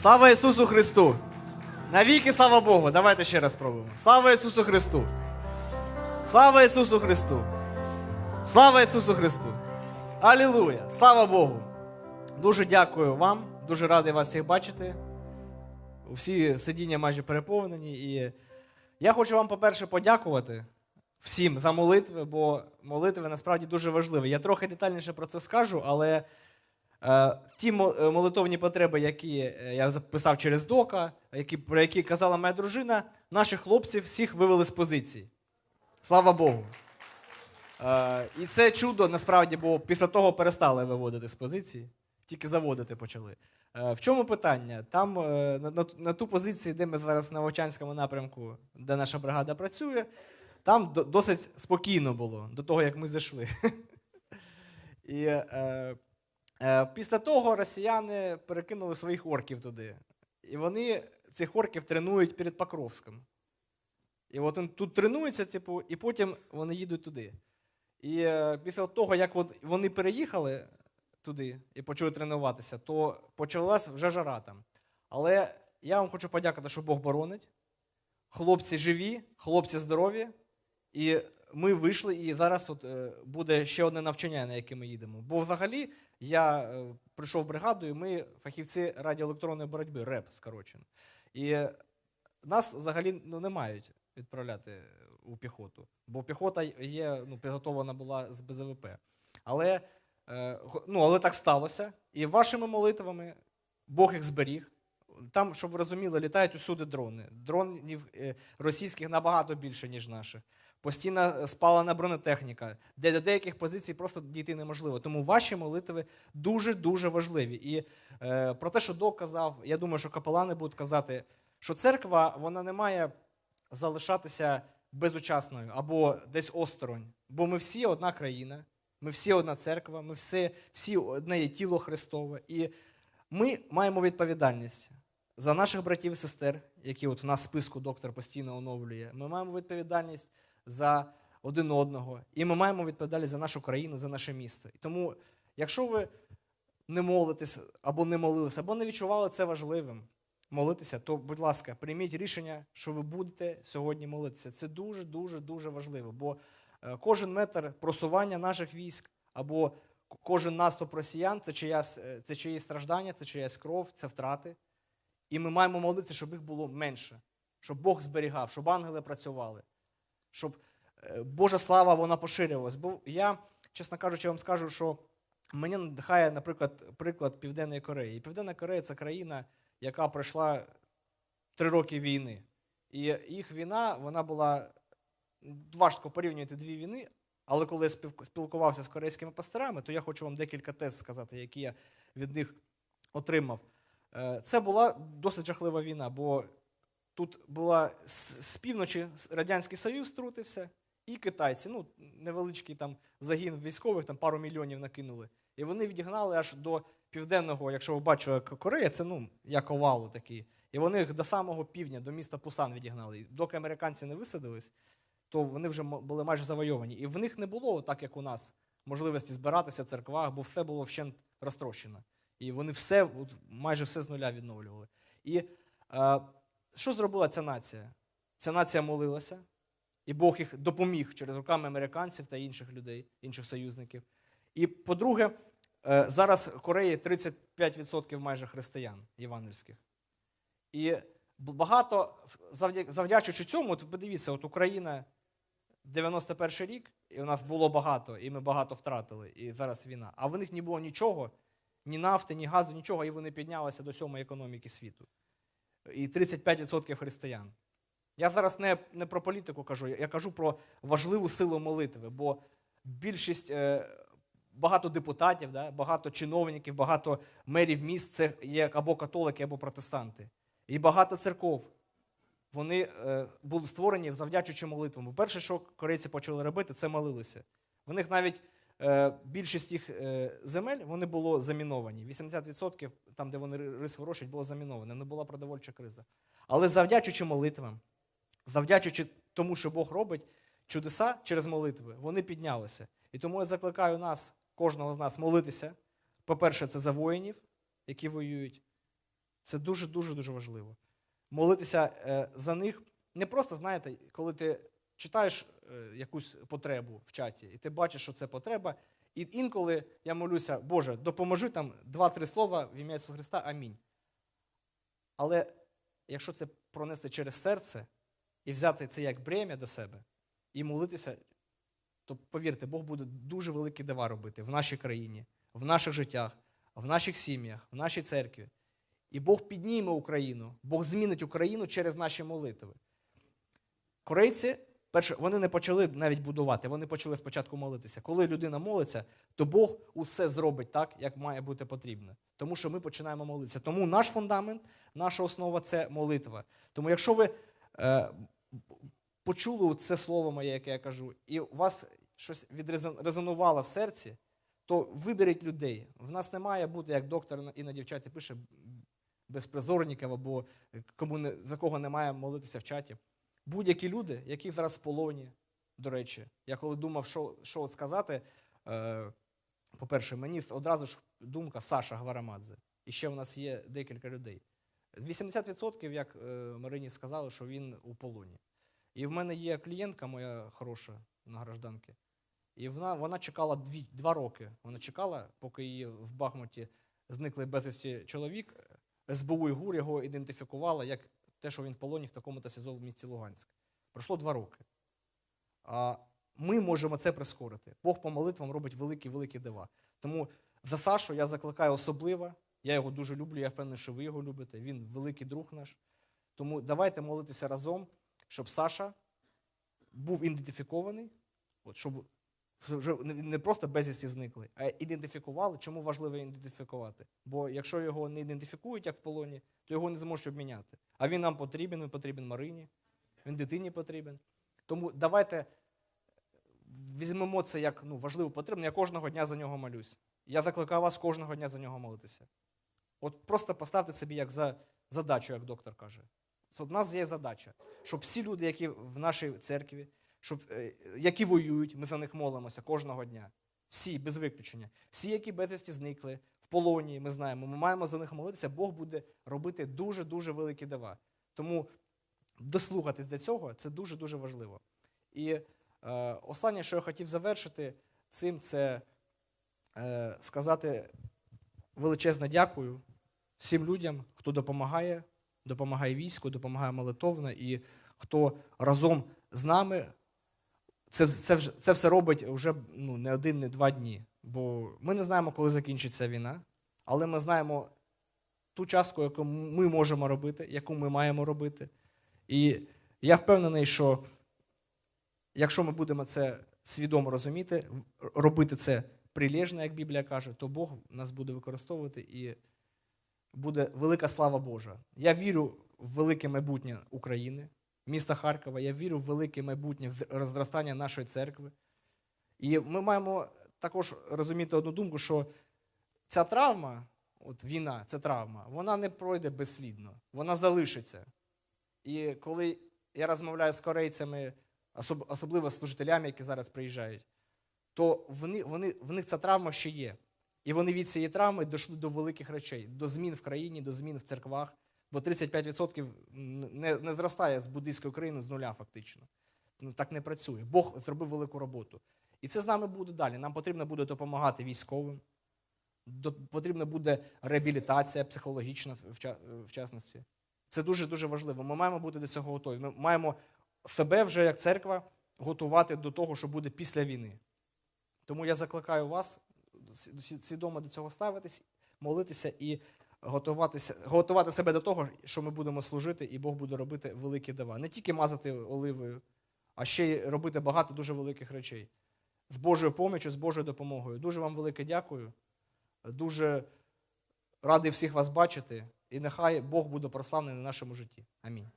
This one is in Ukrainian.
Слава Ісусу Христу! Навіки слава Богу! Давайте ще раз спробуємо. Слава Ісусу Христу! Слава Ісусу Христу! Слава Ісусу Христу! Алілуя! Слава Богу! Дуже дякую вам, дуже радий вас всіх бачити. Всі сидіння майже переповнені. І я хочу вам, по-перше, подякувати всім за молитви, бо молитви насправді дуже важливі. Я трохи детальніше про це скажу, але ті е, молитовні потреби, які е, я записав через дока, які, про які казала моя дружина, наших хлопців всіх вивели з позицій. Слава Богу. Е, і це чудо насправді, бо після того перестали виводити з позиції, тільки заводити почали. Е, в чому питання? Там е, на, ту позицію, де ми зараз на Вовчанському напрямку, де наша бригада працює, там досить спокійно було до того, як ми зайшли. І е, е, після того росіяни перекинули своїх орків туди. І вони цих орків тренують перед Покровськом. І от він тут тренується, типу, і потім вони їдуть туди. І е, після того, як от вони переїхали туди і почали тренуватися, то почалась вже жара там. Але я вам хочу подякувати, що Бог боронить. Хлопці живі, хлопці здорові. І ми вийшли, і зараз от, е, буде ще одне навчання, на яке ми їдемо. Бо взагалі я е, прийшов в бригаду, і ми фахівці радіоелектронної боротьби, РЕП скорочено. І е, нас взагалі ну, не мають відправляти у піхоту, бо піхота є, ну, підготовлена була з БЗВП. Але, е, ну, але так сталося. І вашими молитвами Бог їх зберіг. Там, щоб ви розуміли, літають усюди дрони. Дронів е, російських набагато більше, ніж наших. Постійно спалена бронетехніка, де до деяких позицій просто дійти неможливо. Тому ваші молитви дуже-дуже важливі. І е, про те, що Док казав, я думаю, що капелани будуть казати, що церква вона не має залишатися безучасною або десь осторонь. Бо ми всі одна країна, ми всі одна церква, ми всі, всі одне є тіло Христове. І ми маємо відповідальність за наших братів і сестер, які от в нас списку доктор постійно оновлює. Ми маємо відповідальність за один одного, і ми маємо відповідальність за нашу країну, за наше місто. І тому, якщо ви не молитесь або не молилися, або не відчували це важливим молитися, то, будь ласка, прийміть рішення, що ви будете сьогодні молитися. Це дуже, дуже, дуже важливо. Бо е, кожен метр просування наших військ або кожен наступ росіян це чиясь, е, це чиї страждання, це чиясь кров, це втрати. І ми маємо молитися, щоб їх було менше, щоб Бог зберігав, щоб ангели працювали, щоб е, Божа слава вона поширювалась. Бо я, чесно кажучи, вам скажу, що мене надихає, наприклад, приклад Південної Кореї. І Південна Корея це країна, яка пройшла три роки війни. І їх війна, вона була важко порівнювати дві війни. Але коли я спілкувався з корейськими пасторами, то я хочу вам декілька тез сказати, які я від них отримав. Е, Це була досить жахлива війна, бо тут була з півночі Радянський Союз втрутився, і китайці. Ну, невеличкий там загін військових, там пару мільйонів накинули. І вони відігнали аж до південного, якщо ви бачили Корея, це ну, як овалу такий. І вони їх до самого півдня, до міста Пусан відігнали. І доки американці не висадились, то вони вже були майже завойовані. І в них не було, так як у нас, можливості збиратися в церквах, бо все було вщент розтрощено. І вони все, майже все з нуля відновлювали. І е, що зробила ця нація? Ця нація молилася, і Бог їх допоміг через руками американців та інших людей, інших союзників. І по-друге, е, зараз в Кореї 35% майже християн євангельських. І багато, завдя- завдячуючи цьому, от подивіться, от Україна 91 рік, і у нас було багато, і ми багато втратили, і зараз війна. А в них не було нічого, ні нафти, ні газу, нічого, і вони піднялися до сьомої економіки світу. І 35% християн. Я зараз не, не про політику кажу, я кажу про важливу силу молитви, бо більшість, е, багато депутатів, да, багато чиновників, багато мерів міст це є або католики, або протестанти. І багато церков. Вони е, були створені завдячуючи молитвам. Перше, що корейці почали робити, це молилися. В них навіть більшість їх е, земель вони було заміновані. 80% там, де вони рис вирощують, було заміноване. Не була продовольча криза. Але завдячуючи молитвам, завдячуючи тому, що Бог робить чудеса через молитви, вони піднялися. І тому я закликаю нас, кожного з нас, молитися. По-перше, це за воїнів, які воюють. Це дуже-дуже дуже важливо. Молитися е, за них не просто, знаєте, коли ти читаєш е, якусь потребу в чаті, і ти бачиш, що це потреба. І інколи я молюся, Боже, допоможи там два-три слова в ім'я Ісуса Христа, амінь. Але якщо це пронести через серце і взяти це як брем'я до себе і молитися, то повірте, Бог буде дуже великі дива робити в нашій країні, в наших життях, в наших сім'ях, в нашій церкві. І Бог підніме Україну, Бог змінить Україну через наші молитви. Корейці, перше, вони не почали навіть будувати, вони почали спочатку молитися. Коли людина молиться, то Бог усе зробить так, як має бути потрібно. Тому що ми починаємо молитися. Тому наш фундамент, наша основа це молитва. Тому якщо ви е, почули це слово моє, яке я кажу, і у вас щось відрезонувало в серці, то виберіть людей. В нас не має бути, як доктор іноді в чаті пише, безпризорників або кому не, за кого немає молитися в чаті. Будь-які люди, які зараз в полоні, до речі, я коли думав, що, що от сказати, е, по-перше, мені одразу ж думка Саша Гварамадзе. І ще в нас є декілька людей. 80%, як е, Марині сказали, що він у полоні. І в мене є клієнтка моя хороша на гражданки. І вона, вона чекала дві, два роки. Вона чекала, поки її в Бахмуті зникли безвісті чоловік. СБУ і ГУР його ідентифікувала як те, що він в полоні в такому-то СІЗО в місті Луганськ. Пройшло два роки. А ми можемо це прискорити. Бог по молитвам робить великі-великі дива. Тому за Сашу я закликаю особливо. Я його дуже люблю, я впевнений, що ви його любите. Він великий друг наш. Тому давайте молитися разом, щоб Саша був ідентифікований, от, щоб вже не просто безвісті зникли, а ідентифікували. Чому важливо ідентифікувати? Бо якщо його не ідентифікують як в полоні, то його не зможуть обміняти. А він нам потрібен, він потрібен Марині, він дитині потрібен. Тому давайте візьмемо це як ну, важливо потрібно. Я кожного дня за нього молюсь. Я закликаю вас кожного дня за нього молитися. От просто поставте собі як за задачу, як доктор каже. У нас є задача, щоб всі люди, які в нашій церкві, щоб, е, які воюють, ми за них молимося кожного дня. Всі, без виключення. Всі, які безвісті зникли, в полоні, ми знаємо, ми маємо за них молитися, Бог буде робити дуже-дуже великі дива. Тому дослухатись до цього це дуже-дуже важливо. І е, останнє, що я хотів завершити цим, це е, сказати величезне дякую всім людям, хто допомагає, допомагає війську, допомагає молитовно і хто разом з нами це це, це все робить вже ну, не один, не два дні. Бо ми не знаємо, коли закінчиться війна, але ми знаємо ту частку, яку ми можемо робити, яку ми маємо робити. І я впевнений, що якщо ми будемо це свідомо розуміти, робити це прилежно, як Біблія каже, то Бог нас буде використовувати і буде велика слава Божа. Я вірю в велике майбутнє України міста Харкова. Я вірю в велике майбутнє в розростання нашої церкви. І ми маємо також розуміти одну думку, що ця травма, от війна, ця травма, вона не пройде безслідно, вона залишиться. І коли я розмовляю з корейцями, особливо з служителями, які зараз приїжджають, то вони, вони, в них ця травма ще є. І вони від цієї травми дійшли до великих речей, до змін в країні, до змін в церквах, Бо 35% не не зростає з буддийської країни з нуля, фактично. Ну, Так не працює. Бог зробив велику роботу. І це з нами буде далі. Нам потрібно буде допомагати військовим, потрібна буде реабілітація психологічна в частності. Це дуже-дуже важливо. Ми маємо бути до цього готові. Ми маємо себе вже як церква готувати до того, що буде після війни. Тому я закликаю вас свідомо до цього ставитись, молитися і готувати себе до того, що ми будемо служити, і Бог буде робити великі дива. Не тільки мазати оливою, а ще й робити багато дуже великих речей. З Божою помічю, з Божою допомогою. Дуже вам велике дякую. Дуже радий всіх вас бачити. І нехай Бог буде прославлений на нашому житті. Амінь.